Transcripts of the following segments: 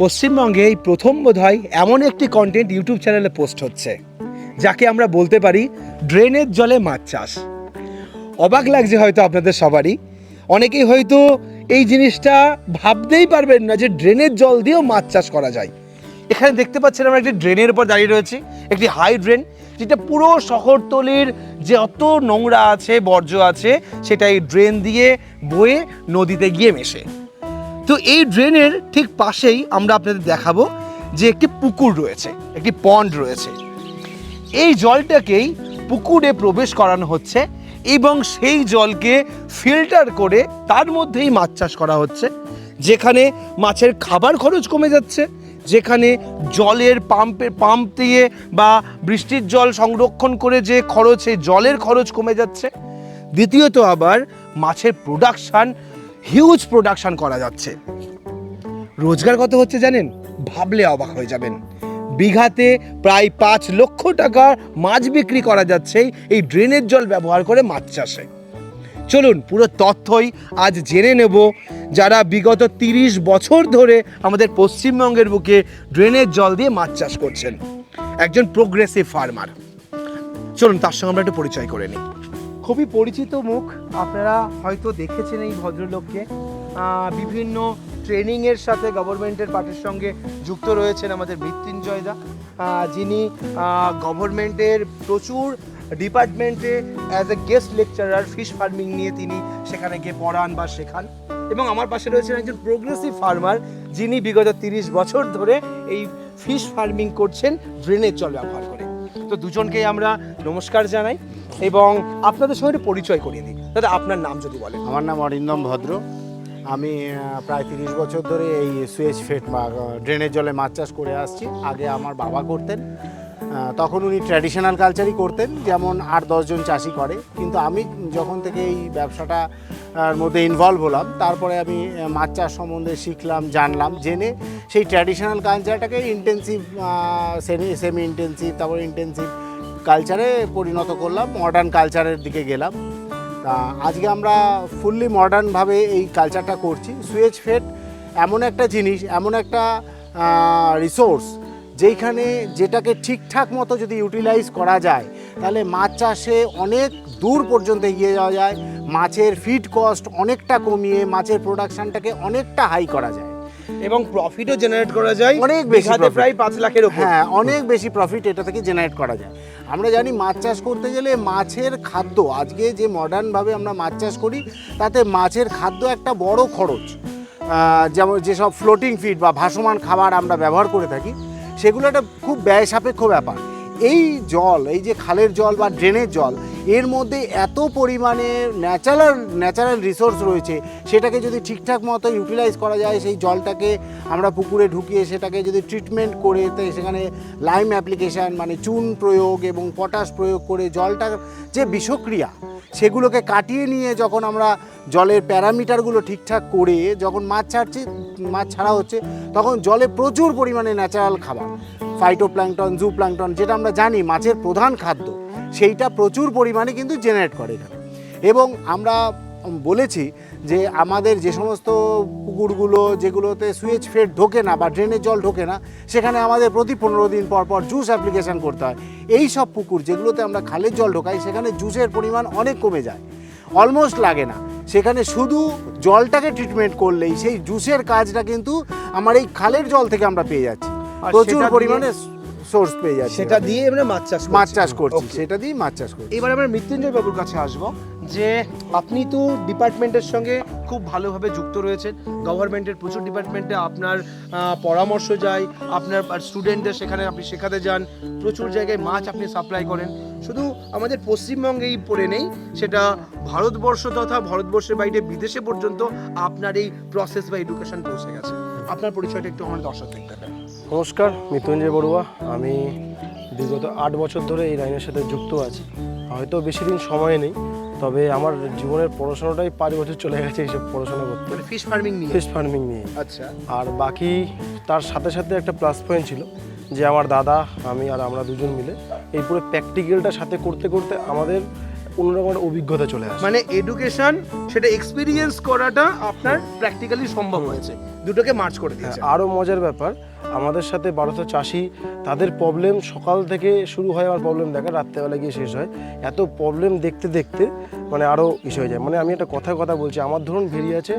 পশ্চিমবঙ্গে এই প্রথম বোধহয় এমন একটি কন্টেন্ট ইউটিউব চ্যানেলে পোস্ট হচ্ছে, যাকে আমরা বলতে পারি ড্রেনের জলে মাছ চাষ। অবাক লাগছে হয়তো আপনাদের সবারই। অনেকেই হয়তো এই জিনিসটা ভাবতেই পারবেন না যে ড্রেনের জল দিয়েও মাছ চাষ করা যায়। এখানে দেখতে পাচ্ছেন আমরা একটি ড্রেনের উপর দাঁড়িয়ে রয়েছি, একটি হাই ড্রেন যেটা পুরো শহরতলির যে অত নোংরা আছে, বর্জ্য আছে, সেটা এই ড্রেন দিয়ে বয়ে নদীতে গিয়ে মেশে। তো এই ড্রেনের ঠিক পাশেই আমরা আপনাদের দেখাবো যে একটি পুকুর রয়েছে, একটি পন্ড রয়েছে। এই জলটাকেই পুকুরে প্রবেশ করানো হচ্ছে এবং সেই জলকে ফিল্টার করে তার মধ্যেই মাছ চাষ করা হচ্ছে, যেখানে মাছের খাবার খরচ কমে যাচ্ছে, যেখানে জলের পাম্পের পাম্প দিয়ে বা বৃষ্টির জল সংরক্ষণ করে যে খরচ, সেই জলের খরচ কমে যাচ্ছে। দ্বিতীয়ত আবার মাছের প্রোডাকশান হিউজ প্রোডাকশান করা যাচ্ছে। রোজগার কত হচ্ছে জানেন? ভাবলে অবাক হয়ে যাবেন। বিঘাতে প্রায় পাঁচ লক্ষ টাকার মাছ বিক্রি করা যাচ্ছে এই ড্রেনের জল ব্যবহার করে মাছ চাষে। চলুন, পুরো তথ্যই আজ জেনে নেব। যারা বিগত তিরিশ বছর ধরে আমাদের পশ্চিমবঙ্গের বুকে ড্রেনের জল দিয়ে মাছ চাষ করছেন, একজন প্রোগ্রেসিভ ফার্মার চলুন, তার সঙ্গে আমরা একটু পরিচয় করে নিই। খুবই পরিচিত মুখ। আপনারা হয়তো দেখেছেন এই ভদ্রলোককে। বিভিন্ন ট্রেনিংয়ের সাথে গভর্নমেন্টের পার্টির সঙ্গে যুক্ত রয়েছেন আমাদের মৃত্যুঞ্জয়দা আহ, যিনি গভর্নমেন্টের প্রচুর ডিপার্টমেন্টে as a guest lecturer fish farming নিয়ে তিনি সেখানে গিয়ে পড়ান বা শেখান। এবং আমার পাশে রয়েছেন একজন প্রোগ্রেসিভ ফার্মার যিনি বিগত তিরিশ বছর ধরে এই ফিশ ফার্মিং করছেন ড্রেনের জল ব্যবহার করে। তো দুজনকেই আমরা নমস্কার জানাই এবং আপনাদের সঙ্গে পরিচয় করিয়ে দিই দাদা, আপনার নাম যদি বলেন। আমার নাম অরিন্দম ভদ্র। আমি প্রায় তিরিশ বছর ধরে এই সুয়েজ ফেট বা ড্রেনের জলে মাছ চাষ করে আসছি। আগে আমার বাবা করতেন তখন উনি ট্র্যাডিশনাল কালচারই করতেন, যেমন আট দশজন চাষি করে। কিন্তু আমি যখন থেকে এই ব্যবসাটা মধ্যে ইনভলভ হলাম, তারপরে আমি মাছ চাষ সম্বন্ধে শিখলাম, জানলাম, জেনে সেই ট্র্যাডিশনাল কালচারটাকে ইন্টেন্সিভ সেমি সেমি ইন্টেন্সিভ তারপর ইন্টেন্সিভ কালচারে পরিণত করলাম মডার্ন কালচারের দিকে গেলাম। তা আজকে আমরা ফুললি মডার্নভাবে এই কালচারটা করছি। সুয়েজ ফেড এমন একটা জিনিস, এমন একটা রিসোর্স যেইখানে যেটাকে ঠিকঠাক মতো যদি ইউটিলাইজ করা যায় তাহলে মাছ চাষে অনেক দূর পর্যন্ত এগিয়ে যাওয়া যায় মাছের ফিড কস্ট অনেকটা কমিয়ে মাছের প্রোডাকশনটাকে অনেকটা হাই করা যায়। এবং প্রফিটও জেনারেট করা যায় অনেক বেশি প্রায় পাঁচ লাখের উপর। হ্যাঁ অনেক বেশি প্রফিট এটা থেকে জেনারেট করা যায়। আমরা জানি মাছ চাষ করতে গেলে মাছের খাদ্য আজকে যে মডার্নভাবে আমরা মাছ চাষ করি তাতে মাছের খাদ্য একটা বড় খরচ। যেমন যেসব ফ্লোটিং ফিড বা ভাসমান খাবার আমরা ব্যবহার করে থাকি সেগুলো একটা খুব ব্যয় সাপেক্ষ ব্যাপার। এই জল, এই যে খালের জল বা ড্রেনের জল, এর মধ্যে এত পরিমাণে ন্যাচারাল ন্যাচারাল রিসোর্স রয়েছে, সেটাকে যদি ঠিকঠাক মতো ইউটিলাইজ করা যায়, সেই জলটাকে আমরা পুকুরে ঢুকিয়ে সেটাকে যদি ট্রিটমেন্ট করে সেখানে লাইম অ্যাপ্লিকেশান মানে চুন প্রয়োগ এবং পটাশ প্রয়োগ করে জলটার যে বিষক্রিয়া সেগুলোকে কাটিয়ে নিয়ে যখন আমরা জলের প্যারামিটারগুলো ঠিকঠাক করে যখন মাছ ছাড়ছি, মাছ ছাড়া হচ্ছে, তখন জলে প্রচুর পরিমাণে ন্যাচারাল খাবার ফাইটোপ্ল্যাংটন জু প্ল্যাংটন যেটা আমরা জানি মাছের প্রধান খাদ্য, সেইটা প্রচুর পরিমাণে কিন্তু জেনারেট করে এবং আমরা বলেছি যে আমাদের যে সমস্ত পুকুরগুলো যেগুলোতে সুইচ ফেড ঢোকে না বা ড্রেনের জল ঢোকে না সেখানে আমাদের প্রতি পনেরো দিন পর পর জুস অ্যাপ্লিকেশন করতে হয়। এই সব পুকুর যেগুলোতে আমরা খালের জল ঢোকাই সেখানে জুসের পরিমাণ অনেক কমে যায়। অলমোস্ট লাগে না। সেখানে শুধু জলটাকে ট্রিটমেন্ট করলেই সেই জুসের কাজটা কিন্তু আমার এই খালের জল থেকে আমরা পেয়ে যাচ্ছি। প্রচুর পরিমাণে সোর্স পেয়ে যাচ্ছি সেটা দিয়ে আমরা মাছ চাষ মাছ চাষ করছি সেটা দিয়ে মাছ চাষ করছি। এবার আমরা মৃত্যুঞ্জয় বাবুর কাছে আসব যে আপনি তো ডিপার্টমেন্টের সঙ্গে খুব ভালোভাবে যুক্ত রয়েছেন। গভর্নমেন্টের প্রচুর ডিপার্টমেন্টে আপনার পরামর্শ যায় আপনার স্টুডেন্টদের সেখানে আপনি শেখাতে যান প্রচুর জায়গায় মাছ আপনি সাপ্লাই করেন। শুধু আমাদের পশ্চিমবঙ্গেই পড়ে নেই সেটা ভারতবর্ষ তথা ভারতবর্ষের বাইরে বিদেশে পর্যন্ত আপনার এই প্রসেস বা এডুকেশন পৌঁছে গেছে। আপনার পরিচয়টা একটু আমার দর্শক দেখতে পারেন নমস্কার মৃত্যুঞ্জয় বড়ুয়া। আমি বিগত আট বছর ধরে এই লাইনের সাথে যুক্ত আছি। হয়তো বেশি দিন সময় নেই তবে আমার জীবনের পড়াশোনাটাই পাঁচ বছর চলে গেছে এইসব পড়াশোনা করতে। মানে ফিশ ফার্মিং নিয়ে? ফিশ ফার্মিং নিয়ে। আচ্ছা। আর বাকি তার সাথে সাথে একটা প্লাস পয়েন্ট ছিল যে আমার দাদা আমি আর আমরা দুজন মিলে এই পুরো প্র্যাকটিক্যালটা সাথে করতে করতে আমাদের অন্যরকম একটা অভিজ্ঞতা চলে আসে। মানে এডুকেশন সেটা এক্সপিরিয়েন্স করাটা আপনার প্র্যাকটিক্যালি সম্ভব হয়েছে। দুটোকে মার্চ করে দিয়েছে। হ্যাঁ, আরও মজার ব্যাপার আমাদের সাথে বারোশো চাষি তাদের প্রবলেম সকাল থেকে শুরু হয় আমার প্রবলেম দেখা রাত্রেবেলা গিয়ে শেষ হয়। এত প্রবলেম দেখতে দেখতে মানে আরও ইসে হয়ে যায়। মানে আমি একটা কথা কথা বলছি আমার ধরুন ভেরি আছে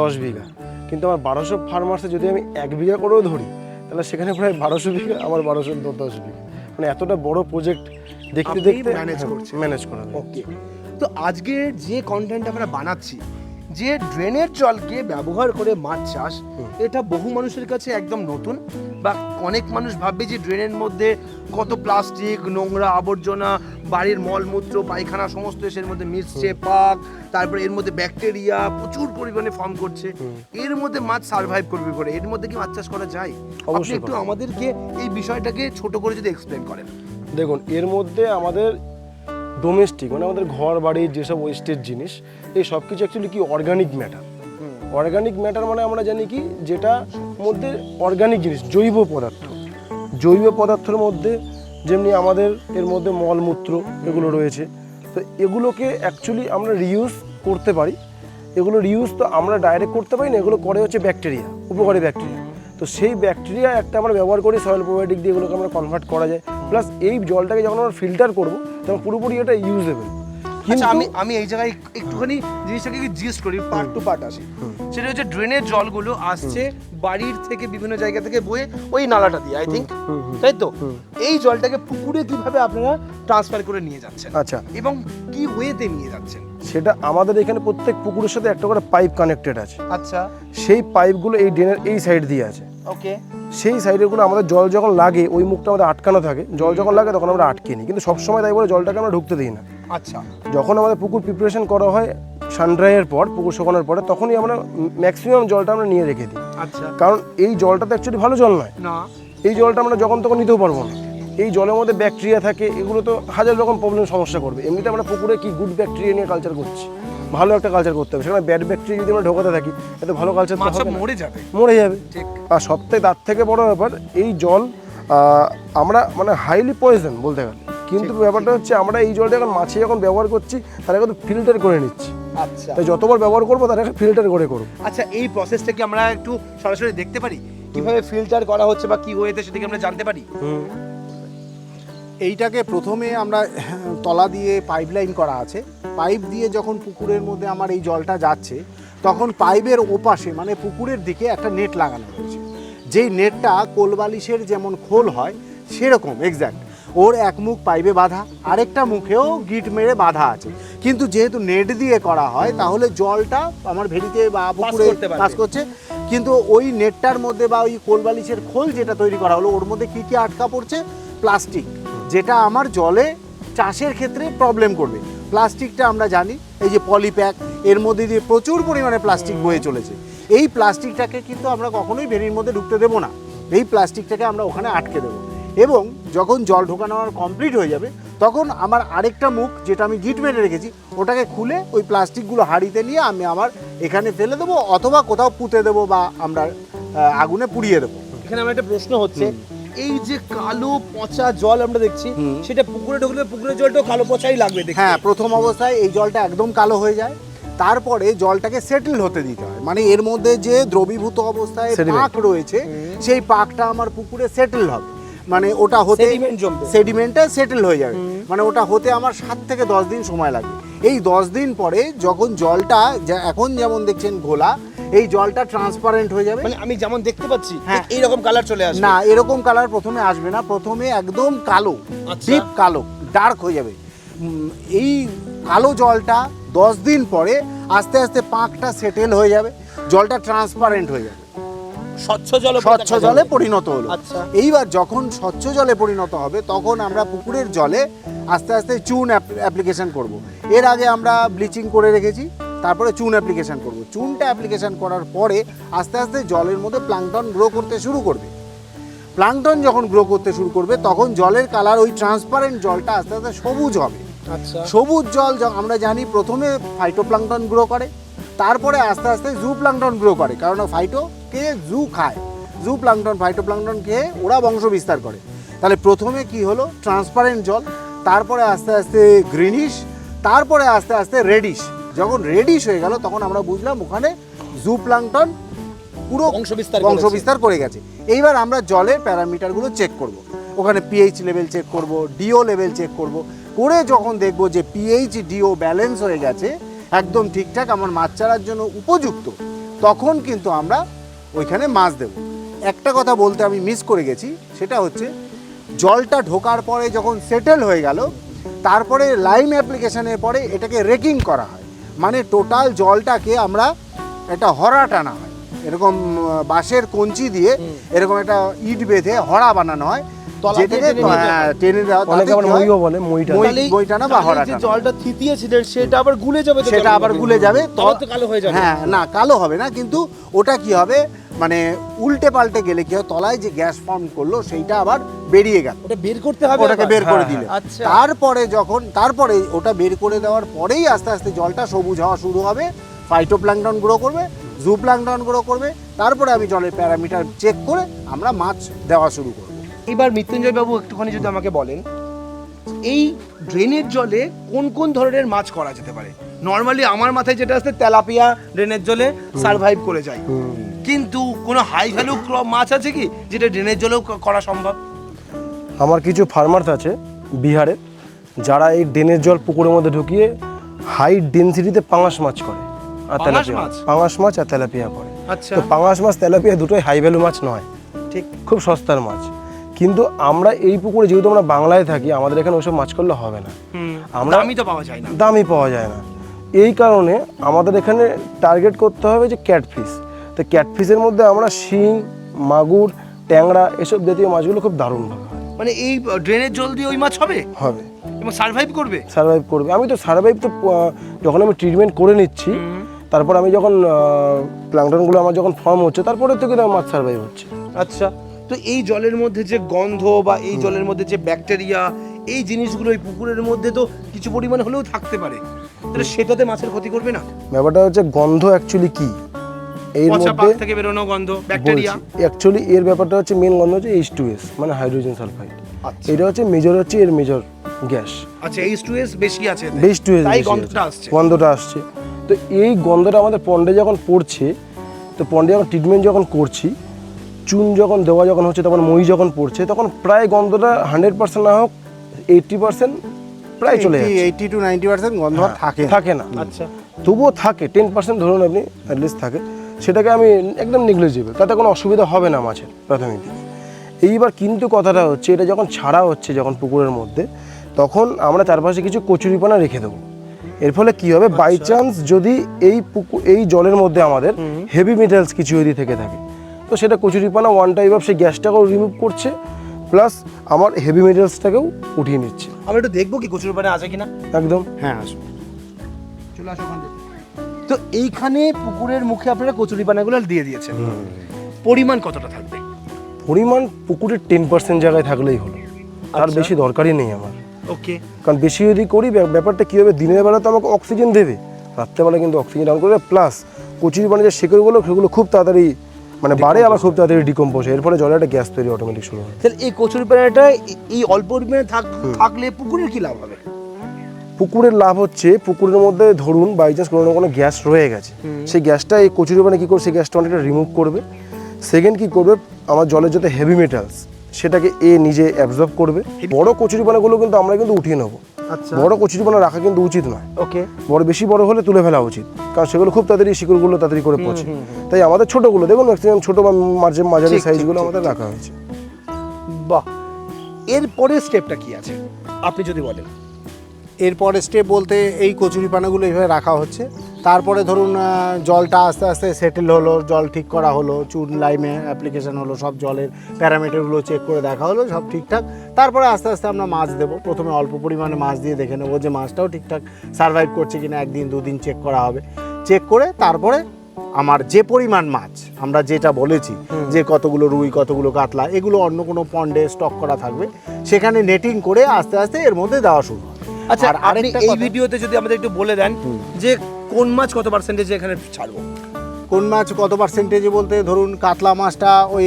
দশ বিঘা কিন্তু আমার বারোশো ফার্মার্সে যদি আমি এক বিঘা করেও ধরি তাহলে সেখানে প্রায় বারোশো বিঘা আমার বারোশো দশ বিঘা। মানে এতটা বড় প্রজেক্ট দেখতে দেখতে manage করছেন। ম্যানেজ করা ওকে তো আজকে যে কন্টেন্ট আমরা বানাচ্ছি যে ড্রেনের জলকে ব্যবহার করে মাছ চাষ এটা বহু মানুষের কাছে একদম নতুন বা অনেক মানুষ ভাববে যে ড্রেনের মধ্যে কত প্লাস্টিক নোংরা আবর্জনা বাড়ির মলমূত্র পায়খানা সমস্ত এর মধ্যে মিশছে পাক তারপরে এর মধ্যে ব্যাকটেরিয়া প্রচুর পরিমাণে ফর্ম করছে। এর মধ্যে মাছ সার্ভাইভ করবে করে এর মধ্যে কি মাছ চাষ করা যায়? অবশ্যই একটু আমাদেরকে এই বিষয়টাকে ছোট করে যদি এক্সপ্লেন করেন। দেখুন, এর মধ্যে আমাদের ডোমেস্টিক মানে আমাদের ঘর বাড়ির যেসব ওয়েস্টের জিনিস, এই সব কিছু অ্যাকচুয়ালি কি অর্গানিক ম্যাটার অর্গানিক ম্যাটার মানে আমরা জানি কি, যেটা মধ্যে অর্গানিক জিনিস, জৈব পদার্থ। জৈব পদার্থের মধ্যে যেমনি আমাদের এর মধ্যে মলমূত্র এগুলো রয়েছে, তো এগুলোকে অ্যাকচুয়ালি আমরা রিউজ করতে পারি। এগুলো রিউজ তো আমরা ডাইরেক্ট করতে পারি না, এগুলো করে হচ্ছে ব্যাকটেরিয়া উপকারী ব্যাকটেরিয়া তো সেই ব্যাকটেরিয়া একটা আমরা ব্যবহার করি সয়েল প্রোবায়োটিক দিয়ে এগুলোকে আমরা কনভার্ট করা যায়। প্লাস এই জলটাকে যখন আমরা ফিল্টার করব, তখন পুরোপুরি এটা ইউজেবল আচ্ছা আমি আমি এই জায়গায় একটুখানি জিনিসটাকে জিজ্ঞেস করি পার্ট টু পার্ট আসি। সেটা হচ্ছে ড্রেনের জলগুলো আসছে বাড়ির থেকে বিভিন্ন জায়গা থেকে বয়ে ওই নালাটা দিয়ে আই থিঙ্ক তাই তো? এই জলটাকে পুকুরে কীভাবে আপনারা ট্রান্সফার করে নিয়ে যাচ্ছেন? আচ্ছা। এবং কি ওয়েতে নিয়ে যাচ্ছেন? সেটা আমাদের এখানে প্রত্যেক পুকুরের সাথে একটা করে পাইপ কানেক্টেড আছে। আচ্ছা। সেই পাইপগুলো এই ড্রেনের এই সাইড দিয়ে আছে। ওকে সেই সাইডেরগুলো আমাদের জল যখন লাগে ওই মুখটা আমাদের আটকানো থাকে। জল যখন লাগে তখন আমরা আটকে নিই। কিন্তু সবসময় তাই বলে জলটাকে আমরা ঢুকতে দিই না। আচ্ছা। যখন আমাদের পুকুর প্রিপারেশন করা হয় সানড্রাইয়ের পর পুকুর শুকানোর পরে তখনই আমরা ম্যাক্সিমাম জলটা আমরা নিয়ে রেখে দিই। আচ্ছা। কারণ এই জলটা তো অ্যাকচুয়ালি ভালো জল নয়। না। এই জলটা আমরা যখন তখন নিতেও পারব না। এই জলের মধ্যে ব্যাকটেরিয়া থাকে এগুলো তো হাজার রকম প্রবলেম সমস্যা করবে। এমনিতে আমরা পুকুরে কি গুড ব্যাকটেরিয়া নিয়ে কালচার করছি? ভালো একটা কালচার করতে হবে। সেখানে ব্যাড ব্যাকটেরিয়া যদি আমরা ঢোকাতে থাকি এত ভালো কালচার। মরে যাবে। মরে যাবে। আর সবথেকে তার থেকে বড় ব্যাপার এই জল আমরা মানে হাইলি পয়জন বলতে গেলে। কিন্তু ব্যাপারটা হচ্ছে আমরা এই জলটা এখন মাছে যখন ব্যবহার করছি তারা কিন্তু ফিল্টার করে নিচ্ছি। আচ্ছা। তাই যতবার ব্যবহার করব তারা ফিল্টার করে করব আচ্ছা এই প্রসেসটা কি আমরা একটু সরাসরি দেখতে পারি? কীভাবে ফিল্টার করা হচ্ছে বা কি ওয়েতে সেটাকে আমরা জানতে পারি? এইটাকে প্রথমে আমরা তলা দিয়ে পাইপ লাইন করা আছে। পাইপ দিয়ে যখন পুকুরের মধ্যে আমার এই জলটা যাচ্ছে তখন পাইপের ওপাশে মানে পুকুরের দিকে একটা নেট লাগানো রয়েছে যেই নেটটা কোলবালিশের যেমন খোল হয় সেরকম এক্স্যাক্ট ওর এক মুখ পাইবে বাঁধা আরেকটা মুখেও গিট মেরে বাঁধা আছে। কিন্তু যেহেতু নেট দিয়ে করা হয় তাহলে জলটা আমার ভেড়িতে বা পুকুরে। পাস করছে। কিন্তু ওই নেটটার মধ্যে বা ওই কোলবালিশের খোল যেটা তৈরি করা হলো ওর মধ্যে কী কী আটকা পড়ছে? প্লাস্টিক যেটা আমার জলে চাষের ক্ষেত্রে প্রবলেম করবে। প্লাস্টিকটা আমরা জানি এই যে পলিপ্যাক এর মধ্যে দিয়ে প্রচুর পরিমাণে প্লাস্টিক বয়ে চলেছে। এই প্লাস্টিকটাকে কিন্তু আমরা কখনোই ভেরির মধ্যে ঢুকতে দেবো না। এই প্লাস্টিকটাকে আমরা ওখানে আটকে দেবো। এবং যখন জল ঢোকানো আমার কমপ্লিট হয়ে যাবে তখন আমার আরেকটা মুখ যেটা আমি গিট মেরে রেখেছি ওটাকে খুলে ওই প্লাস্টিকগুলো হাঁড়িতে নিয়ে আমি আমার এখানে ফেলে দেবো অথবা কোথাও পুঁতে দেবো বা আমরা আগুনে পুড়িয়ে দেবো। এখানে আমার একটা প্রশ্ন হচ্ছে এই যে কালো পচা জল আমরা দেখছি সেটা পুকুরে ঢুকলে পুকুরের জলটাও কালো পচাই লাগবে হ্যাঁ প্রথম অবস্থায় এই জলটা একদম কালো হয়ে যায় তারপরে জলটাকে সেটেল হতে দিতে হয়। মানে এর মধ্যে যে দ্রবীভূত অবস্থায় পাক রয়েছে সেই পাকটা আমার পুকুরে সেটেল হবে। মানে ওটা হতে সেডিমেন্টটা সেটেল হয়ে যাবে। মানে ওটা হতে আমার সাত থেকে দশ দিন সময় লাগে এই দশ দিন পরে যখন জলটা এখন যেমন দেখছেন ঘোলা এই জলটা ট্রান্সপারেন্ট হয়ে যাবে। মানে আমি যেমন দেখতে পাচ্ছি হ্যাঁ। এই রকম কালার চলে আসবে। না এরকম কালার প্রথমে আসবে না। প্রথমে একদম কালো আচ্ছা। ডিপ কালো ডার্ক হয়ে যাবে। এই কালো জলটা দশ দিন পরে আস্তে আস্তে পাঁকটা সেটেল হয়ে যাবে। জলটা ট্রান্সপারেন্ট হয়ে যাবে। স্বচ্ছ জল স্বচ্ছ জলে পরিণত হলো আচ্ছা। এইবার যখন স্বচ্ছ জলে পরিণত হবে তখন আমরা পুকুরের জলে আস্তে আস্তে চুন অ্যাপ্লিকেশন করব। এর আগে আমরা ব্লিচিং করে রেখেছি তারপরে চুন অ্যাপ্লিকেশন করব। চুনটা অ্যাপ্লিকেশন করার পরে আস্তে আস্তে জলের মধ্যে প্লাংটন গ্রো করতে শুরু করবে প্লাংটন যখন গ্রো করতে শুরু করবে তখন জলের কালার ওই ট্রান্সপারেন্ট জলটা আস্তে আস্তে সবুজ হবে আচ্ছা সবুজ জল আমরা জানি প্রথমে ফাইটোপ্লাংটন গ্রো করে তারপরে আস্তে আস্তে জু প্লাংটন গ্রো করে। কারণ ফাইটোকে জু খায়। জু প্লাংটন ফাইটো প্লাংটন খেয়ে ওরা বংশ বিস্তার করে। তাহলে প্রথমে কি হলো? ট্রান্সপারেন্ট জল তারপরে আস্তে আস্তে গ্রিনিশ তারপরে আস্তে আস্তে রেডিশ যখন রেডিশ হয়ে গেল তখন আমরা বুঝলাম ওখানে জু প্লাংটন পুরো বংশ। বিস্তার করে গেছে। এইবার আমরা জলের প্যারামিটারগুলো চেক করব। ওখানে পিএইচ লেভেল চেক করব ডিও লেভেল চেক করব। করে যখন দেখব যে পিএইচ ডিও ব্যালেন্স হয়ে গেছে একদম ঠিকঠাক আমার মাছ চারার জন্য উপযুক্ত তখন কিন্তু আমরা ওইখানে মাছ দেব। একটা কথা বলতে আমি মিস করে গেছি সেটা হচ্ছে জলটা ঢোকার পরে যখন সেটেল হয়ে গেল তারপরে লাইম অ্যাপ্লিকেশনের পরে এটাকে রেকিং করা হয়। মানে টোটাল জলটাকে আমরা একটা হরা টানা হয়। এরকম বাঁশের কঞ্চি দিয়ে এরকম একটা ইট বেঁধে হরা বানানো হয়। টেনে হ্যাঁ, দেওয়া অনেকে আবার মইও বলে মইটা বা। জলটা থিতিয়েছিলেন সেটা আবার গুলে যাবে সেটা আবার গুলে যাবে। তো কালো হয়ে যাবে। হ্যাঁ না কালো হবে না কিন্তু ওটা কি হবে? মানে উল্টে পাল্টে গেলে কি হয়? তলায় যে গ্যাস ফর্ম করল সেইটা আবার বেরিয়ে গেল। ওটা বের করতে হবে ওটাকে বের করে হ্যাঁ, দিলে। আচ্ছা। তারপরে যখন তারপরে ওটা বের করে দেওয়ার পরেই আস্তে আস্তে জলটা সবুজ হওয়া শুরু হবে। ফাইটোপ্ল্যাঙ্কটন গ্রো করবে জু প্ল্যাঙ্কটন গ্রো করবে। তারপরে আমি জলের প্যারামিটার চেক করে আমরা মাছ দেওয়া শুরু করব। এবার মৃত্যুঞ্জয় বাবু একটুখানি যদি আমাকে বলেন এই ড্রেনের জলে কোন কোন ধরনের মাছ করা যেতে পারে? নর্মালি আমার মাথায় যেটা আসছে তেলাপিয়া ড্রেনের জলে সারভাইভ করে যায়। কিন্তু কোনো হাই ভ্যালু মাছ আছে কি যেটা ড্রেনের জলেও করা সম্ভব? আমার কিছু ফার্মার্স আছে বিহারে যারা এই ড্রেনের জল পুকুরের মধ্যে ঢুকিয়ে হাই ডেনসিটিতে পাঙাশ মাছ করে আর তেলাপিয়া। মাছ? পাঙাশ মাছ আর তেলাপিয়া করে। আচ্ছা। তো পাঙাশ মাছ তেলাপিয়া দুটোই হাই ভ্যালু মাছ নয়। ঠিক। খুব সস্তার মাছ। কিন্তু আমরা এই পুকুরে যেহেতু আমরা বাংলায় থাকি আমাদের এখানে ওসব মাছ করলে হবে না। আমরা আমি তো পাওয়া যায় না। দামই পাওয়া যায় না। এই কারণে আমাদের এখানে টার্গেট করতে হবে যে ক্যাটফিস তো ক্যাটফিসের মধ্যে আমরা শিং মাগুর ট্যাংরা এসব জাতীয় মাছগুলো খুব দারুণ হয় মানে এই ড্রেনের জল দিয়ে ওই মাছ হবে? হবে। এবং সারভাইভ করবে? সার্ভাইভ করবে। আমি তো সার্ভাইভ তো যখন আমি ট্রিটমেন্ট করে নিচ্ছি তারপর আমি যখন প্লাংটনগুলো আমার যখন ফর্ম হচ্ছে তারপরে আমার মাছ সার্ভাইভ হচ্ছে। আচ্ছা। তো এই জলের মধ্যে যে গন্ধ বা এই জলের মধ্যে যে ব্যাকটেরিয়া এই জিনিসগুলো এই পুকুরের মধ্যে তো কিছু পরিমাণ হলেও থাকতে পারে। তাহলে সেটাতে মাছের ক্ষতি করবে না? ব্যাপারটা হচ্ছে গন্ধ অ্যাকচুয়ালি কি? এর মধ্যে থেকে বেরোনো গন্ধ ব্যাকটেরিয়া। অ্যাকচুয়ালি এর ব্যাপারটা হচ্ছে মেন গন্ধ হচ্ছে এইচ টু এস মানে হাইড্রোজেন সালফাইড আচ্ছা। এটা হচ্ছে মেজর হচ্ছে এর মেজর গ্যাস আচ্ছা এইচ টু এস বেশি আছে। বেশ টু এস তাই গন্ধটা আসছে। গন্ধটা আসছে। তো এই গন্ধটা আমাদের পন্ডে যখন পড়ছে তো পন্ডে যখন ট্রিটমেন্ট যখন করছি চুন যখন দেওয়া যখন হচ্ছে তখন মই যখন পড়ছে তখন প্রায় গন্ধটা হান্ড্রেড পার্সেন্ট না হোক এইটটি পার্সেন্ট প্রায় চলে যাচ্ছে। এইটি টু নাইনটি পার্সেন্ট গন্ধ থাকে না। থাকে না। আচ্ছা। তবুও থাকে টেন পার্সেন্ট ধরুন আপনি অ্যাটলিস্ট থাকে। সেটাকে আমি একদম নেগলিজিবল তাতে কোনো অসুবিধা হবে না মাছের প্রাথমিক দিকে। এইবার কিন্তু কথাটা হচ্ছে এটা যখন ছাড়া হচ্ছে যখন পুকুরের মধ্যে তখন আমরা চারপাশে কিছু কচুরিপানা রেখে দেবো। এর ফলে কি হবে? বাই চান্স যদি এই পুকুর এই জলের মধ্যে আমাদের হেভি মেটালস কিছু যদি থেকে থাকে তো সেটা কচুরিপানা ওয়ান টাইপ অফ সেই গ্যাসটাকেও রিমুভ করছে প্লাস আমার হেভি মেটালসটাকেও উঠিয়ে নিচ্ছে। আমরা একটু দেখব কি কচুর পানে আছে কিনা। একদম। হ্যাঁ আসুন। চলে আসো ওখান তো এইখানে পুকুরের মুখে আপনারা কচুরি পানাগুলো দিয়ে দিয়েছেন। পরিমাণ কতটা থাকবে? পরিমাণ পুকুরের টেন পার্সেন্ট জায়গায় থাকলেই হলো। তার আচ্ছা। বেশি দরকারই নেই আমার। ওকে। কারণ বেশি যদি করি ব্যাপ- ব্যাপারটা কী হবে? দিনের বেলা তো আমাকে অক্সিজেন দেবে। রাত্রেবেলা কিন্তু অক্সিজেন ডাউন করবে। প্লাস কচুরি মানে যে শেকড়গুলো সেগুলো খুব তাড়াতাড়ি মানে বাড়ে আবার খুব তাড়াতাড়ি ডিকম্পোজ হয়। এর ফলে জলে একটা গ্যাস তৈরি অটোমেটিক শুরু হয়। তাহলে এই কচুরি পানাটা এই- অল্প পরিমাণে থাক- থাকলে পুকুরের কি লাভ হবে? পুকুরের লাভ হচ্ছে পুকুরের মধ্যে ধরুন বাই চান্স কোনো না কোনো গ্যাস রয়ে গেছে। সেই গ্যাসটা এই কচুরি মানে কী করবে? সেই গ্যাসটা অনেকটা রিমুভ করবে। সেকেন্ড কী করবে? আমার জলের যত হেভি মেটালস সেটাকে এ নিজে অ্যাবজর্ব করবে। বড় কচুরিপানাগুলো কিন্তু আমরা কিন্তু উঠিয়ে নেব। বড় কচুরিপানা রাখা কিন্তু উচিত নয়। ওকে। বড় বেশি বড় হলে তুলে ফেলা উচিত। কারণ সেগুলো খুব তাড়াতাড়ি শিকড়গুলো তাড়াতাড়ি করে পচে। তাই আমাদের ছোটগুলো দেখুন ম্যাক্সিমাম ছোট বা মাঝে মাঝারি সাইজগুলো আমাদের রাখা হয়েছে। বাহ। এরপরের স্টেপটা কি আছে? আপনি যদি বলেন। এরপরে স্টেপ বলতে এই কচুরি পানাগুলো এইভাবে রাখা হচ্ছে। তারপরে ধরুন জলটা আস্তে আস্তে সেটেল হলো জল ঠিক করা হলো চুন লাইমে অ্যাপ্লিকেশান হলো সব জলের প্যারামিটারগুলো চেক করে দেখা হলো সব ঠিকঠাক। তারপরে আস্তে আস্তে আমরা মাছ দেবো। প্রথমে অল্প পরিমাণে মাছ দিয়ে দেখে নেব যে মাছটাও ঠিকঠাক সার্ভাইভ করছে কিনা একদিন দুদিন চেক করা হবে। চেক করে তারপরে আমার যে পরিমাণ মাছ আমরা যেটা বলেছি যে কতগুলো রুই কতগুলো কাতলা এগুলো অন্য কোনো পন্ডে স্টক করা থাকবে। সেখানে নেটিং করে আস্তে আস্তে এর মধ্যে দেওয়া শুরু হয়। আচ্ছা আর আপনি এই ভিডিওতে যদি আমাদের একটু বলে দেন যে কোন মাছ কত পার্সেন্টেজ এখানে ছাড়বো? কোন মাছ কত পার্সেন্টেজে বলতে ধরুন কাতলা মাছটা ওই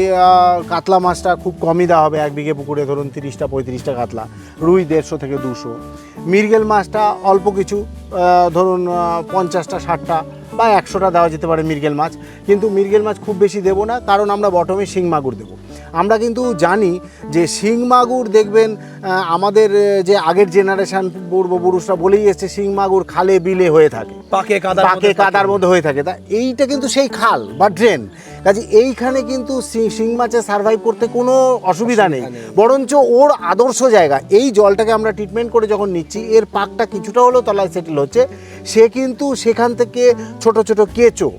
কাতলা মাছটা খুব কমই দেওয়া হবে এক বিঘে পুকুরে ধরুন তিরিশটা পঁয়ত্রিশটা কাতলা রুই দেড়শো থেকে দুশো। মিরগেল মাছটা অল্প কিছু ধরুন পঞ্চাশটা ষাটটা বা একশোটা দেওয়া যেতে পারে মিরগেল মাছ। কিন্তু মিরগেল মাছ খুব বেশি দেবো না কারণ আমরা বটমে শিং মাগুর দেবো। আমরা কিন্তু জানি যে শিং মাগুর দেখবেন আমাদের যে আগের জেনারেশন পূর্বপুরুষরা বলেই এসছে শিং মাগুর খালে বিলে হয়ে থাকে। পাকে কাদার পাকে কাদার মধ্যে হয়ে থাকে। তা এইটা কিন্তু সেই খাল বা ড্রেন কাজে এইখানে কিন্তু শিং মাছের সার্ভাইভ করতে কোনো অসুবিধা নেই। বরঞ্চ ওর আদর্শ জায়গা। এই জলটাকে আমরা ট্রিটমেন্ট করে যখন নিচ্ছি এর পাকটা কিছুটা হলেও তলায় সেটেল হচ্ছে। সে কিন্তু সেখান থেকে ছোট ছোট কেঁচো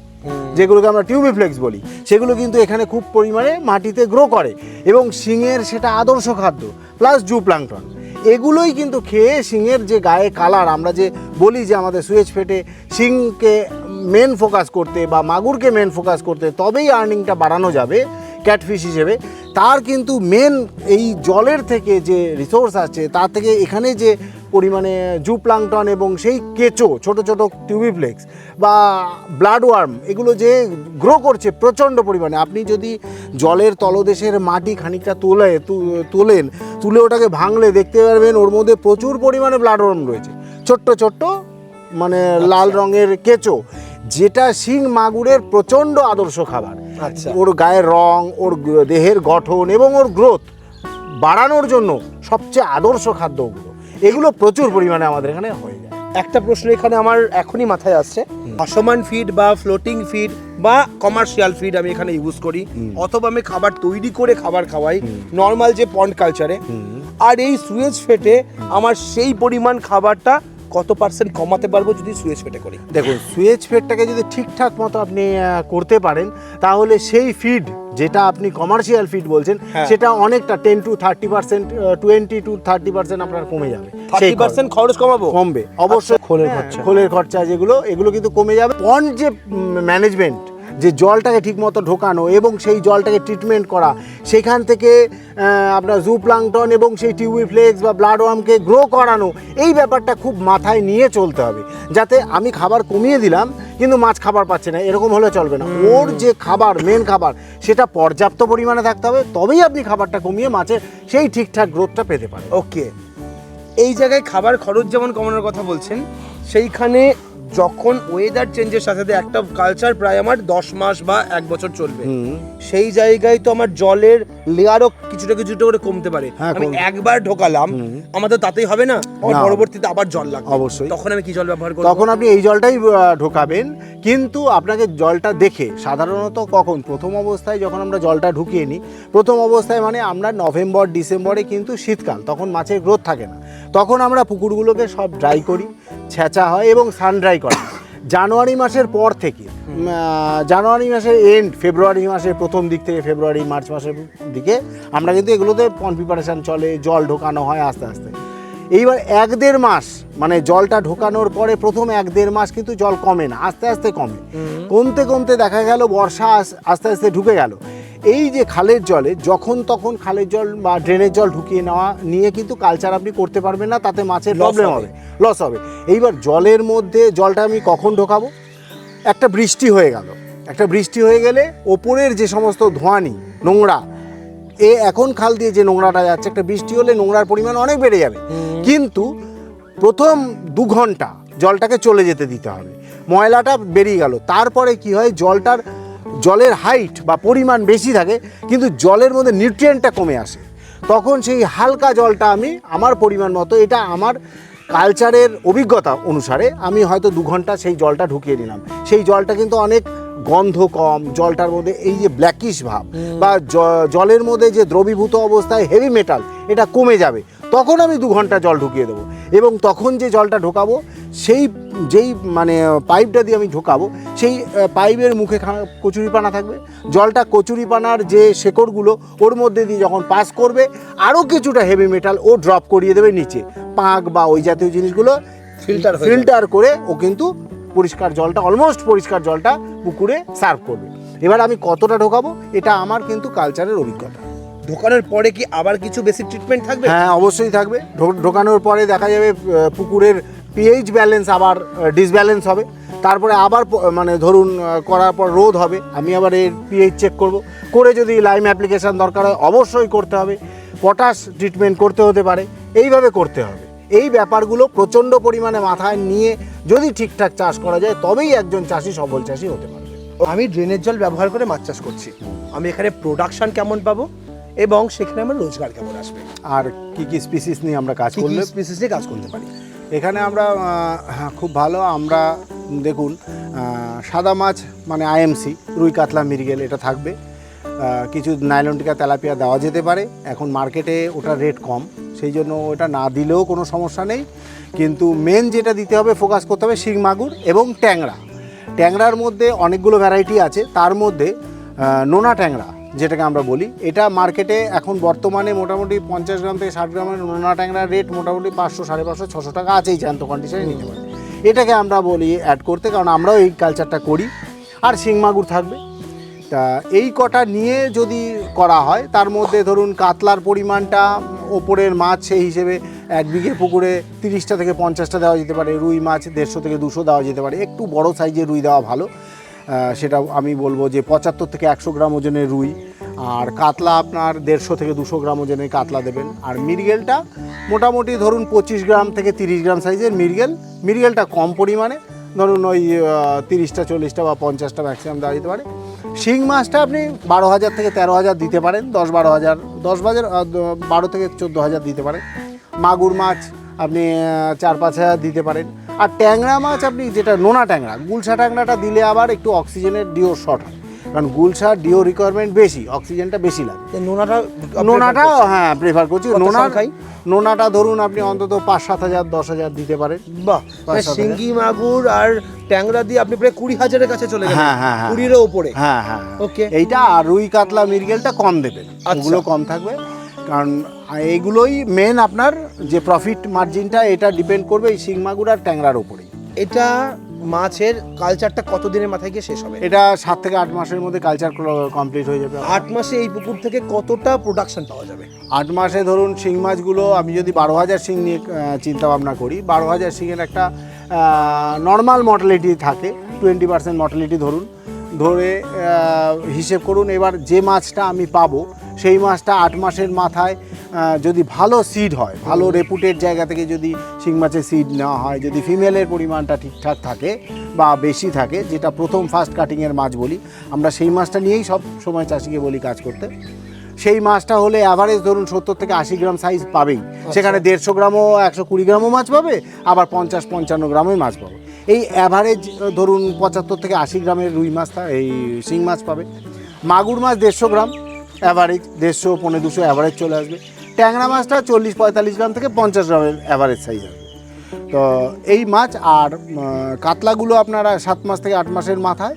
যেগুলোকে আমরা টিউবিফ্লেক্স বলি, সেগুলো কিন্তু এখানে খুব পরিমাণে মাটিতে গ্রো করে এবং শিঙের সেটা আদর্শ খাদ্য প্লাস জু প্লাংটন এগুলোই কিন্তু খেয়ে শিঙের যে গায়ে কালার আমরা যে বলি যে আমাদের সুয়েজ ফেটে শিংকে মেন ফোকাস করতে বা মাগুরকে মেন ফোকাস করতে, তবেই আর্নিংটা বাড়ানো যাবে ক্যাটফিশ হিসেবে। তার কিন্তু মেন এই জলের থেকে যে রিসোর্স আছে তার থেকে এখানে যে পরিমাণে জু প্লাংটন এবং সেই কেঁচো ছোট ছোট টিউবিফ্লেক্স বা ব্লাড ওয়ার্ম এগুলো যে গ্রো করছে প্রচণ্ড পরিমাণে। আপনি যদি জলের তলদেশের মাটি খানিকটা তোলে তোলেন তুলে ওটাকে ভাঙলে দেখতে পারবেন ওর মধ্যে প্রচুর পরিমাণে ব্লাড ওয়ার্ম রয়েছে। ছোট্ট ছোট্ট মানে লাল রঙের কেঁচো যেটা শিং মাগুরের প্রচণ্ড আদর্শ খাবার। আচ্ছা। ওর গায়ের রং ওর দেহের গঠন এবং ওর গ্রোথ বাড়ানোর জন্য সবচেয়ে আদর্শ খাদ্য ওগুলো। এগুলো প্রচুর পরিমাণে আমাদের এখানে হয়ে যায়। একটা প্রশ্ন এখানে আমার এখনই মাথায় আসছে। অসমান ফিড বা ফ্লোটিং ফিড বা কমার্শিয়াল ফিড আমি এখানে ইউজ করি অথবা আমি খাবার তৈরি করে খাবার খাওয়াই নর্মাল যে পন্ড কালচারে আর এই সুয়েজ ফেটে আমার সেই পরিমাণ খাবারটা কত পার্সেন্ট কমাতে পারব যদি সুয়েজ ফেটে করি? দেখুন সুয়েজ ফেটটাকে যদি ঠিকঠাক মতো আপনি করতে পারেন তাহলে সেই ফিড যেটা আপনি কমার্শিয়াল ফিড বলছেন হ্যাঁ। সেটা অনেকটা ten to thirty percent twenty to thirty percent আপনার কমে যাবে। থার্টি সেই পার্সেন্ট খরচ কমাবো? কমবে। অবশ্যই আচ্ছা, খোলের হ্যাঁ, খরচা। খোলের খরচা যেগুলো এগুলো কিন্তু কমে যাবে। পন্ড যে ম্যানেজমেন্ট যে জলটাকে ঠিকমতো ঢোকানো এবং সেই জলটাকে ট্রিটমেন্ট করা সেখান থেকে আপনার জু প্লাংটন এবং সেই টিউবিফ্লেক্স বা ব্লাড ওয়ার্মকে গ্রো করানো এই ব্যাপারটা খুব মাথায় নিয়ে চলতে হবে। যাতে আমি খাবার কমিয়ে দিলাম কিন্তু মাছ খাবার পাচ্ছে না এরকম হলে চলবে না। ওর যে খাবার মেন খাবার সেটা পর্যাপ্ত পরিমাণে থাকতে হবে তবেই আপনি খাবারটা কমিয়ে মাছের সেই ঠিকঠাক গ্রোথটা পেতে পারেন। ওকে। এই জায়গায় খাবার খরচ যেমন কমানোর কথা বলছেন সেইখানে যখন ওয়েদার চেঞ্জের সাথে সাথে একটা কালচার প্রায় আমার দশ মাস বা এক বছর চলবে। সেই জায়গায় তো আমার জলের লেয়ারও কিছুটা কিছুটা করে কমতে পারে। হ্যাঁ, আমি একবার ঢোকালাম আমাদের তাতেই হবে না? আমার পরবর্তীতে আবার জল লাগবে। অবশ্যই। তখন আমি কি জল ব্যবহার করব? তখন আপনি এই জলটাই ঢোকাবেন। কিন্তু আপনাকে জলটা দেখে সাধারণত কখন? প্রথম অবস্থায় যখন আমরা জলটা ঢুকিয়ে নিই প্রথম অবস্থায় মানে আমরা নভেম্বর ডিসেম্বরে কিন্তু শীতকাল তখন মাছের গ্রোথ থাকে না। তখন আমরা পুকুরগুলোকে সব ড্রাই করি ছেঁচা হয় এবং সান ড্রাই করা। জানুয়ারি মাসের পর থেকে জানুয়ারি মাসের এন্ড ফেব্রুয়ারি মাসের প্রথম দিক থেকে ফেব্রুয়ারি মার্চ মাসের দিকে আমরা কিন্তু এগুলোতে পন প্রিপারেশান চলে জল ঢোকানো হয় আস্তে আস্তে। এইবার এক দেড় মাস মানে জলটা ঢোকানোর পরে প্রথম এক দেড় মাস কিন্তু জল কমে না আস্তে আস্তে কমে। কমতে কমতে দেখা গেল বর্ষা আস্তে আস্তে ঢুকে গেল। এই যে খালের জলে যখন তখন খালের জল বা ড্রেনের জল ঢুকিয়ে নেওয়া নিয়ে কিন্তু কালচার আপনি করতে পারবেন না তাতে মাছের প্রবলেম হবে। লস হবে। এইবার জলের মধ্যে জলটা আমি কখন ঢোকাবো? একটা বৃষ্টি হয়ে গেল। একটা বৃষ্টি হয়ে গেলে ওপরের যে সমস্ত ধোঁয়ানি নোংরা এ এখন খাল দিয়ে যে নোংরাটা যাচ্ছে একটা বৃষ্টি হলে নোংরার পরিমাণ অনেক বেড়ে যাবে। কিন্তু প্রথম দু ঘণ্টা জলটাকে চলে যেতে দিতে হবে। ময়লাটা বেরিয়ে গেল। তারপরে কি হয়? জলটার জলের হাইট বা পরিমাণ বেশি থাকে, কিন্তু জলের মধ্যে নিউট্রিয়েন্টটা কমে আসে। তখন সেই হালকা জলটা আমি আমার পরিমাণ মতো, এটা আমার কালচারের অভিজ্ঞতা অনুসারে আমি হয়তো দু ঘণ্টা সেই জলটা ঢুকিয়ে নিলাম। সেই জলটা কিন্তু অনেক গন্ধ কম, জলটার মধ্যে এই যে ব্ল্যাকিশ ভাব বা জলের মধ্যে যে দ্রবীভূত অবস্থায় হেভি মেটাল এটা কমে যাবে। তখন আমি দু ঘণ্টা জল ঢুকিয়ে দেবো। এবং তখন যে জলটা ঢোকাবো, সেই যেই মানে পাইপটা দিয়ে আমি ঢোকাবো সেই পাইপের মুখে কচুরিপানা থাকবে। জলটা কচুরিপানার যে শেকড়গুলো ওর মধ্যে দিয়ে যখন পাস করবে আরও কিছুটা হেভি মেটাল ও ড্রপ করিয়ে দেবে নিচে। পাঁক বা ওই জাতীয় জিনিসগুলো ফিল্টার ফিল্টার করে ও কিন্তু পরিষ্কার জলটা অলমোস্ট পরিষ্কার জলটা পুকুরে সার্ভ করবে। এবার আমি কতটা ঢোকাবো এটা আমার কিন্তু কালচারের অভিজ্ঞতা। ঢোকানোর পরে কি আবার কিছু বেসিক ট্রিটমেন্ট থাকবে? হ্যাঁ অবশ্যই থাকবে। ঢো- ঢোকানোর পরে দেখা যাবে পুকুরের পিএইচ ব্যালেন্স আবার ডিসব্যালেন্স হবে। তারপরে আবার মানে ধরুন করার পর রোদ হবে। আমি আবার এর পিএইচ চেক করব। করে যদি লাইম অ্যাপ্লিকেশান দরকার হয় অবশ্যই করতে হবে। পটাশ ট্রিটমেন্ট করতে হতে পারে। এইভাবে করতে হবে। এই ব্যাপারগুলো প্রচণ্ড পরিমাণে মাথায় নিয়ে যদি ঠিকঠাক চাষ করা যায় তবেই একজন চাষি সফল চাষি হতে পারবে। আমি ড্রেনের জল ব্যবহার করে মাছ চাষ করছি। আমি এখানে প্রোডাকশন কেমন পাবো? এবং সেখানে আমার রোজগার কেমন আসবে? আর কি কি স্পিসিস নিয়ে আমরা কাজ করলে? স্পিসিস নিয়ে কাজ করতে পারি? এখানে আমরা হ্যাঁ, খুব ভালো। আমরা দেখুন সাদা মাছ মানে আইএমসি রুই কাতলা মিরগেল এটা থাকবে। কিছু নাইলনটিকা তেলাপিয়া দেওয়া যেতে পারে। এখন মার্কেটে ওটার রেট কম সেই জন্য ওটা না দিলেও কোনো সমস্যা নেই। কিন্তু মেন যেটা দিতে হবে ফোকাস করতে হবে শিং মাগুর এবং ট্যাংরা। ট্যাংরার মধ্যে অনেকগুলো ভ্যারাইটি আছে। তার মধ্যে নোনা ট্যাংরা যেটাকে আমরা বলি। এটা মার্কেটে এখন বর্তমানে মোটামুটি পঞ্চাশ গ্রাম থেকে ষাট গ্রামের নোনা ট্যাংরার রেট মোটামুটি পাঁচশো, সাড়ে পাঁচশো, ছশো টাকা আছেই জ্যান্ত কন্ডিশনে নিতে পারে এটাকে আমরা বলি অ্যাড করতে, কারণ আমরাও এই কালচারটা করি। আর শিং মাগুর থাকবে। তা এই কটা নিয়ে যদি করা হয়, তার মধ্যে ধরুন কাতলার পরিমাণটা ওপরের মাছ সেই হিসেবে এক বিঘে পুকুরে তিরিশটা থেকে পঞ্চাশটা দেওয়া যেতে পারে, রুই মাছ দেড়শো থেকে দুশো দেওয়া যেতে পারে। একটু বড় সাইজের রুই দেওয়া ভালো। সেটা আমি বলব যে পঁচাত্তর থেকে একশো গ্রাম ওজনের রুই, আর কাতলা আপনার দেড়শো থেকে দুশো গ্রাম ওজনের কাতলা দেবেন। আর মিরগেলটা মোটামুটি ধরুন পঁচিশ গ্রাম থেকে তিরিশ গ্রাম সাইজের মিরগেল মিরগেলটা কম পরিমাণে, ধরুন ওই তিরিশটা, চল্লিশটা বা পঞ্চাশটা ম্যাক্সিমাম দেওয়া যেতে পারে। শিং মাছটা আপনি বারো হাজার থেকে তেরো হাজার দিতে পারেন, দশ বারো হাজার, দশ দ- বারো থেকে চোদ্দ হাজার দিতে পারেন। মাগুর মাছ আপনি চার পাঁচ হাজার দিতে পারেন। আর ট্যাংরা মাছ আপনি যেটা নোনা ট্যাংরা গুলশা ট্যাংরাটা দিলে আবার একটু অক্সিজেনের ডিও শর্ট হয়। কারণ গুলশার ডিও রিকোয়ারমেন্ট বেশি অক্সিজেনটা বেশি লাগে। নোনাটা নোনাটা হ্যাঁ প্রেফার করছি। নোনা খাই নোনাটা ধরুন আপনি অন্তত পাঁচ সাত হাজার দশ হাজার দিতে পারেন বাহ মানে। শিঙ্গি মাগুর আর ট্যাংরা দিয়ে আপনি প্রায় কুড়ি হাজারের কাছে চলে গেলেন। হ্যাঁ, হ্যাঁ, হ্যাঁ। কুড়িরও উপরে। হ্যাঁ হ্যাঁ হ্যাঁ। ওকে। এইটা আর রুই কাতলা মিরগেলটা কম দেবেন। আচ্ছা। ওগুলো কম থাকবে। কারণ এইগুলোই মেন আপনার যে প্রফিট মার্জিনটা এটা ডিপেন্ড করবে এই শিং মাগুর আর ট্যাংরার উপরেই। এটা মাছের কালচারটা কতদিনের মাথায় গিয়ে শেষ হবে? এটা সাত থেকে আট মাসের মধ্যে কালচার কমপ্লিট হয়ে যাবে। আট মাসে এই পুকুর থেকে কতটা প্রোডাকশন পাওয়া যাবে? আট মাসে ধরুন শিং মাছগুলো আমি যদি বারো হাজার শিং নিয়ে চিন্তা ভাবনা করি বারো হাজার শিংয়ের একটা নর্মাল মর্টালিটি থাকে টোয়েন্টি পার্সেন্ট মর্টালিটি ধরুন। ধরে হিসেব করুন এবার যে মাছটা আমি পাবো সেই মাছটা আট মাসের মাথায় যদি ভালো সিড হয় ভালো রেপুটেড জায়গা থেকে যদি শিং মাছের সিড নেওয়া হয় যদি ফিমেলের পরিমাণটা ঠিকঠাক থাকে বা বেশি থাকে যেটা প্রথম ফার্স্ট কাটিংয়ের মাছ বলি আমরা সেই মাছটা নিয়েই সব সময় চাষিকে বলি কাজ করতে। সেই মাছটা হলে অ্যাভারেজ ধরুন সত্তর থেকে আশি গ্রাম সাইজ পাবেই। সেখানে দেড়শো গ্রামও একশো কুড়ি গ্রামও মাছ পাবে আবার পঞ্চাশ পঞ্চান্ন গ্রামই মাছ পাবে। এই অ্যাভারেজ ধরুন পঁচাত্তর থেকে আশি গ্রামের রুই মাছ এই শিং মাছ পাবে। মাগুর মাছ দেড়শো গ্রাম অ্যাভারেজ দেড়শো পনেরো দুশো অ্যাভারেজ চলে আসবে। ট্যাংরা মাছটা চল্লিশ পঁয়তাল্লিশ গ্রাম থেকে পঞ্চাশ গ্রামের অ্যাভারেজ সাইজ আসবে। তো এই মাছ আর কাতলাগুলো আপনারা সাত মাস থেকে আট মাসের মাথায়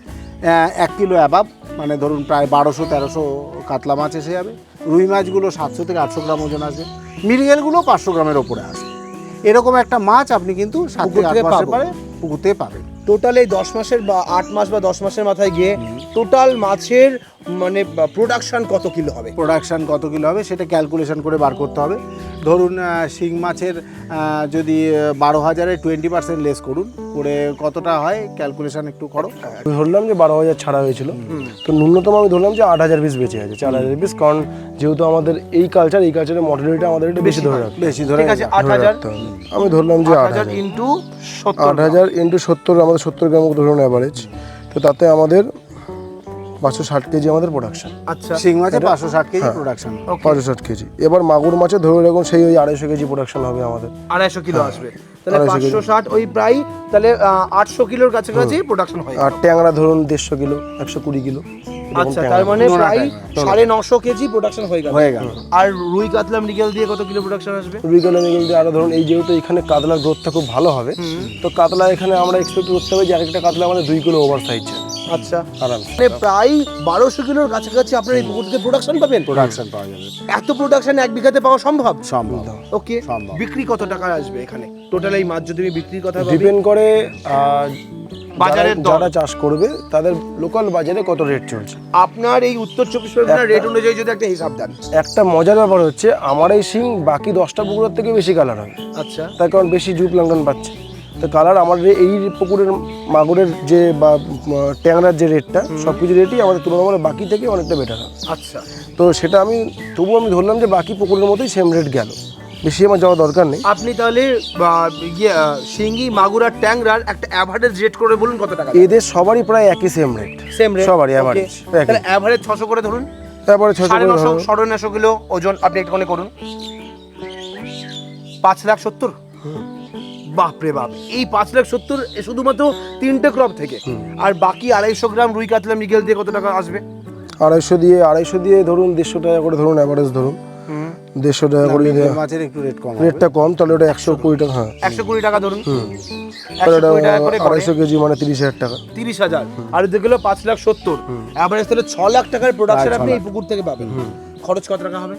এক কিলো অ্যাবাব মানে ধরুন প্রায় বারোশো তেরোশো কাতলা মাছ এসে যাবে। রুই মাছগুলো সাতশো থেকে আটশো গ্রাম ওজন আসবে। মিরিগেলগুলো পাঁচশো গ্রামের ওপরে আসবে। এরকম একটা মাছ আপনি কিন্তু সাত পুকুর থেকে আট থেকে মাসের পরে পুকুর থেকে পাবেন। টোটাল এই দশ মাসের বা আট মাস বা দশ মাসের মাথায় গিয়ে টোটাল মাছের মানে প্রোডাকশন কত কিলো হবে? প্রোডাকশন কত কিলো হবে সেটা ক্যালকুলেশন করে বার করতে হবে। ধরুন শিং মাছের যদি বারো হাজারে টোয়েন্টি পার্সেন্ট লেস করুন করে কতটা হয় ক্যালকুলেশন একটু করো। আমি ধরলাম যে বারো হাজার ছাড়া হয়েছিল। তো ন্যূনতম আমি ধরলাম যে আট হাজার পিস বেঁচে আছে চার হাজার পিস কারণ যেহেতু আমাদের এই কালচার এই কালচারের মডেলিটা আমাদের একটু বেশি ধরে রাখতে বেশি ধরে ঠিক আছে আট হাজার আমি ধরলাম যে আট হাজার। ইন্টু সত্তর। আট হাজার ইন্টু সত্তর আমাদের সত্তর গ্রাম ধরুন অ্যাভারেজ তো তাতে আমাদের পাঁচশো ষাট কেজি আমাদের প্রোডাকশন আচ্ছা। শিং মাছের পাঁচশো ষাট কেজি প্রোডাকশন পাঁচশো ষাট কেজি। এবার মাগুর মাছে ধরে রাখুন সেই ওই আড়াইশো কেজি প্রোডাকশন হবে আমাদের। আড়াইশো কিলো আসবে। তাহলে আড়াইশো পাঁচশো ষাট ওই প্রায় তাহলে আটশো কিলোর কাছাকাছি প্রোডাকশন হয়। আর ট্যাংরা ধরুন দেড়শো কিলো একশো কুড়ি কিলো। আচ্ছা তার মানে প্রায় সাড়ে নশো কেজি প্রোডাকশন হয়ে গেল। হয়ে গেল। আর রুই কাতলা মৃগেল দিয়ে কত কিলো প্রোডাকশন আসবে? রুইকালে মিগেল দিয়ে আরও ধরুন এই যেহেতু এখানে কাতলার গ্রোথটা খুব ভালো হবে তো কাতলা এখানে আমরা এক্সপেক্ট করতে হবে যে আরেকটা কাতলা আমাদের দুই কিলো ওভার সাইজ আচ্ছা। মানে প্রায় বারোশো কিলোর কাছাকাছি আপনার এই পুকুর থেকে প্রোডাকশন পাবেন? প্রোডাকশন পাওয়া যাবে। এত প্রোডাকশন এক বিঘাতে পাওয়া সম্ভব? সম্ভব। ওকে বিক্রি কত টাকা আসবে এখানে? টোটাল এই মাছ যদি বিক্রির কথা ডিপেন্ড করে বাজারের যারা- চাষ করবে তাদের লোকাল বাজারে কত রেট চলছে। আপনার এই উত্তর চব্বিশ পরগনার রেট অনুযায়ী যদি একটা হিসাব দেন। একটা মজার ব্যাপার হচ্ছে আমার এই শিং বাকি দশটা পুকুরের থেকে বেশি কালার হয়। আচ্ছা। তার কারণ বেশি জুপ লঙ্ঘন পাচ্ছে। তো কালার আমাদের এই পুকুরের মাগুরের যে বা ট্যাংরার যে রেটটা সব কিছু রেটই আমাদের তুলনামূলক বাকি থেকে অনেকটা বেটার আচ্ছা। তো সেটা আমি তবুও আমি ধরলাম যে বাকি পুকুরের মতোই সেম রেট গেল। বেশি আমার যাওয়া দরকার নেই। আপনি তাহলে বা, ইয়ে শিঙ্গি মাগুর আর ট্যাংরার একটা অ্যাভারেজ রেট করে বলুন কত টাকা? এদের সবারই প্রায় একই সেম রেট সেম রেট সবারই অ্যাভারেজ তাহলে অ্যাভারেজ ছশো করে ধরুন। তারপরে ছশো করে নশো ধরো। সাড়ে নশো কিলো ওজন আপনি একটুখানি করুন। পাঁচ লাখ সত্তর। বাপ রে বাপ। এই পাঁচ লাখ সত্তর এ শুধুমাত্র তিনটে ক্রপ থেকে। আর বাকি আড়াইশো গ্রাম রুই কাতলা মৃগেল দিয়ে কত টাকা আসবে? আড়াইশো দিয়ে আড়াইশো দিয়ে ধরুন দেড়শো টাকা করে ধরুন অ্যাভারেজ ধরুন। দেড়শো টাকা করে যদি মাছের একটু রেট কম রেটটা কম তাহলে ওটা একশো কুড়ি টাকা হ্যাঁ। একশো কুড়ি টাকা ধরুন। তাহলে ওটা কুড়ি টাকা করে করে আড়াইশো কেজি মানে তিরিশ হাজার টাকা। তিরিশ হাজার। আর দেখল পাঁচ লাখ সত্তর। অ্যাভারেজ তাহলে ছ লাখ টাকার প্রোডাকশন আপনি এই পুকুর থেকে পাবেন। খরচ কত টাকা হবে?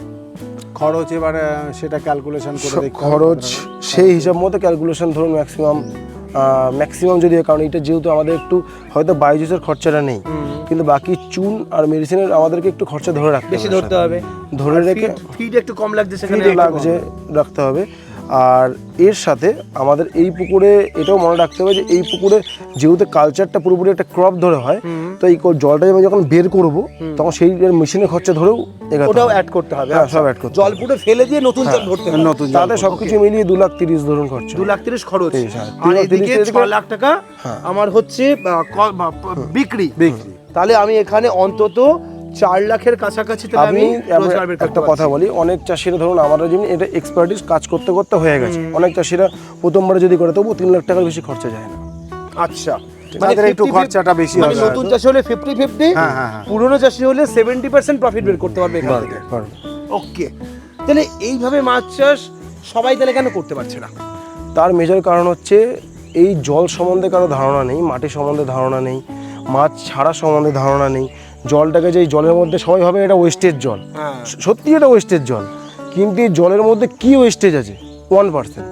খরচ এবার সেটা ক্যালকুলেশন করে দেখতে খরচ সেই হিসাব মতো ক্যালকুলেশন ধরুন ম্যাক্সিমাম ম্যাক্সিমাম যদি কারণ এটা যেহেতু আমাদের একটু হয়তো বায়োজুসের খরচাটা নেই। কিন্তু বাকি চুন আর মেডিসিনের আমাদেরকে একটু খরচা ধরে রাখতে বেশি হবে। ধরতে হবে। ধরে রেখে ফিড একটু কম লাগছে সেখানে। লাগছে রাখতে হবে। আর এর সাথে আমাদের এই পুকুরে এটাও মনে রাখতে হবে যে এই পুকুরে যেহেতু কালচারটা পুরোপুরি একটা ক্রপ ধরে হয় তো এই জলটা আমি যখন বের করব তখন সেই মেশিনের খরচা ধরেও ওটাও অ্যাড করতে হবে হ্যাঁ আচ্ছা। সব অ্যাড করতে জল পুরো ফেলে দিয়ে নতুন জল ভরতে হবে। নতুন তাতে সবকিছু মিলিয়ে দু লাখ তিরিশ ধরুন খরচা দু লাখ তিরিশ খরচ হ্যাঁ। আর এদিকে ছ লাখ টাকা আমার হচ্ছে বিক্রি। বিক্রি। তাহলে আমি এখানে অন্তত চার লাখের কাছাকাছি আমি একটা কথা বলি অনেক চাষিরা ধরুন আমাদের যেমনি এটা এক্সপার্টিস কাজ করতে করতে হয়ে গেছে। অনেক চাষিরা প্রথমবার যদি করে তবু তিন লাখ টাকার বেশি খরচা যায় না। আচ্ছা। তাদের একটু খরচাটা বেশি মানে হবে। নতুন চাষি হলে ফিফটি ফিফটি। পুরনো চাষি হলে সেভেন্টি পার্সেন্ট প্রফিট বের করতে পারবে এখান থেকে। ওকে তাহলে এইভাবে মাছ চাষ সবাই তাহলে কেন করতে পারছে না? তার মেজর কারণ হচ্ছে এই জল সম্বন্ধে কারও ধারণা নেই মাটি সম্বন্ধে ধারণা নেই মাছ ছাড়া সম্বন্ধে ধারণা নেই। জলটাকে যে এই জলের মধ্যে সবাই ভাবে এটা ওয়েস্টেজ জল। হ্যাঁ। সত্যি এটা ওয়েস্টেজ জল। কিন্তু এই জলের মধ্যে কি ওয়েস্টেজ আছে? ওয়ান পার্সেন্ট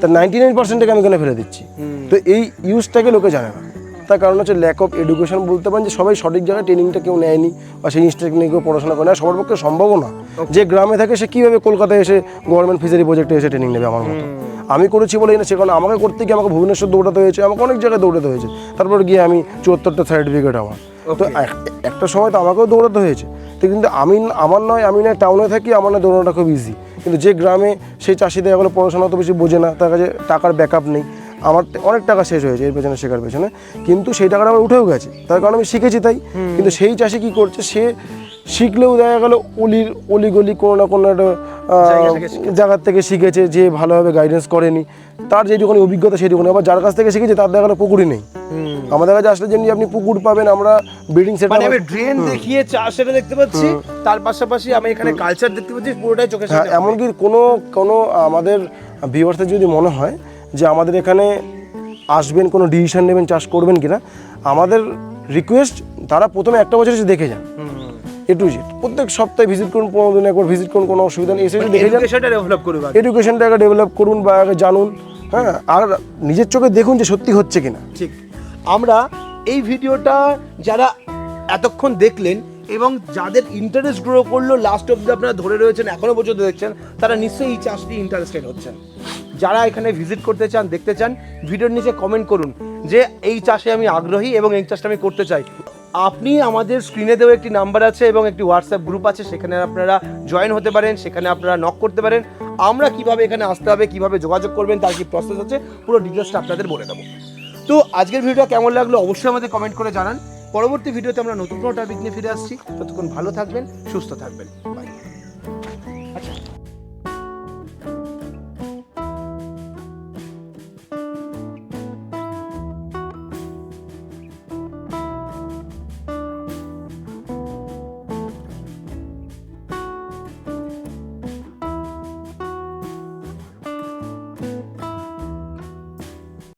তার নাইনটি নাইন পার্সেন্টটাকে আমি এখানে ফেলে দিচ্ছি। তো এই ইউজটাকে লোকে জানে না। তার কারণ হচ্ছে ল্যাক অফ এডুকেশন বলতে পারেন যে সবাই সঠিক জায়গায় ট্রেনিংটা কেউ নেয়নি বা সেই জিনিসটাকে নিয়ে কেউ পড়াশোনা করে না। সবার পক্ষে সম্ভবও না। যে গ্রামে থাকে সে কীভাবে কলকাতায় এসে গভর্নমেন্ট ফিশারি প্রজেক্টে এসে ট্রেনিং নেবে আমার মতো। আমি করেছি বলেই না সে কারণে আমাকে করতে গিয়ে আমাকে ভুবনেশ্বর দৌড়াতে হয়েছে আমাকে অনেক জায়গায় দৌড়াতে হয়েছে। তারপর গিয়ে আমি চুয়াত্তরটা সার্টিফিকেট আমার। তো এক- একটা সময় তো আমাকেও দৌড়াতে হয়েছে। তো কিন্তু আমি আমার নয় আমি নয় টাউনে থাকি আমার নয় দৌড়ানোটা খুব ইজি কিন্তু যে গ্রামে সেই চাষিদের এখনও পড়াশোনা অত বেশি বোঝে না তার কাছে টাকার ব্যাকআপ নেই। আমার অনেক টাকা শেষ হয়েছে এর পেছনে শেখার পেছনে। কিন্তু সেই টাকাটা আমার উঠেও গেছে। তার কারণ আমি শিখেছি তাই। কিন্তু সেই চাষি কি করছে সে শিখলেও দেখা গেল অলির অলিগলি কোনো না কোনো একটা। জায়গার থেকে শিখেছে। যে ভালোভাবে গাইডেন্স করেনি। তার যেটুকুনি অভিজ্ঞতা সেটুকুনি। আবার যার কাছ থেকে শিখেছে তার দেখা গেলো পুকুরই নেই। আমাদের কাছে আসলে যেমনি আপনি পুকুর পাবেন আমরা ব্রিডিং সেট মানে আমি ড্রেন দেখিয়ে চাষ সেটা দেখতে পাচ্ছি। তার পাশাপাশি আমি এখানে কালচার দেখতে পাচ্ছি পুরোটাই চোখের হ্যাঁ সামনে এমনকি কোনো কোনো আমাদের ভিউয়ার্সের যদি মনে হয় যে আমাদের এখানে আসবেন কোনো ডিসিশন নেবেন চাষ করবেন কিনা আমাদের রিকোয়েস্ট তারা প্রথমে একটা বছর এসে দেখে যান। এ টু জেড প্রত্যেক সপ্তাহে ভিজিট করুন পনেরো দিন একবার ভিজিট করুন কোনো অসুবিধা নেই। এসে দেখে যান। এডুকেশনটা ডেভেলপ। এডুকেশনটাকে ডেভেলপ করুন বা আগে জানুন হ্যাঁ? আর নিজের চোখে দেখুন যে সত্যি হচ্ছে কিনা। ঠিক। আমরা এই ভিডিওটা যারা এতক্ষণ দেখলেন এবং যাদের ইন্টারেস্ট গ্রো করল লাস্ট অব্দি আপনারা ধরে রয়েছেন এখনও পর্যন্ত দেখছেন তারা নিশ্চয়ই এই চাষটি ইন্টারেস্টেড হচ্ছেন। যারা এখানে ভিজিট করতে চান, দেখতে চান, ভিডিওর নিচে কমেন্ট করুন যে এই চাষে আমি আগ্রহী এবং এই চাষটা আমি করতে চাই। আপনি আমাদের স্ক্রিনে দেওয়া একটি নাম্বার আছে এবং একটি হোয়াটসঅ্যাপ গ্রুপ আছে, সেখানে আপনারা জয়েন হতে পারেন, সেখানে আপনারা নক করতে পারেন। আমরা কীভাবে এখানে আসতে হবে, কীভাবে যোগাযোগ করবেন, তার কি প্রসেস আছে, পুরো ডিটেলসটা আপনাদের বলে দেবো। তো আজকের ভিডিওটা কেমন লাগল অবশ্যই আমাদের কমেন্ট করে জানান। পরবর্তী ভিডিওতে আমরা নতুন কোনো টপিক নিয়ে ফিরে আসছি। ততক্ষণ ভালো থাকবেন, সুস্থ থাকবেন। বাই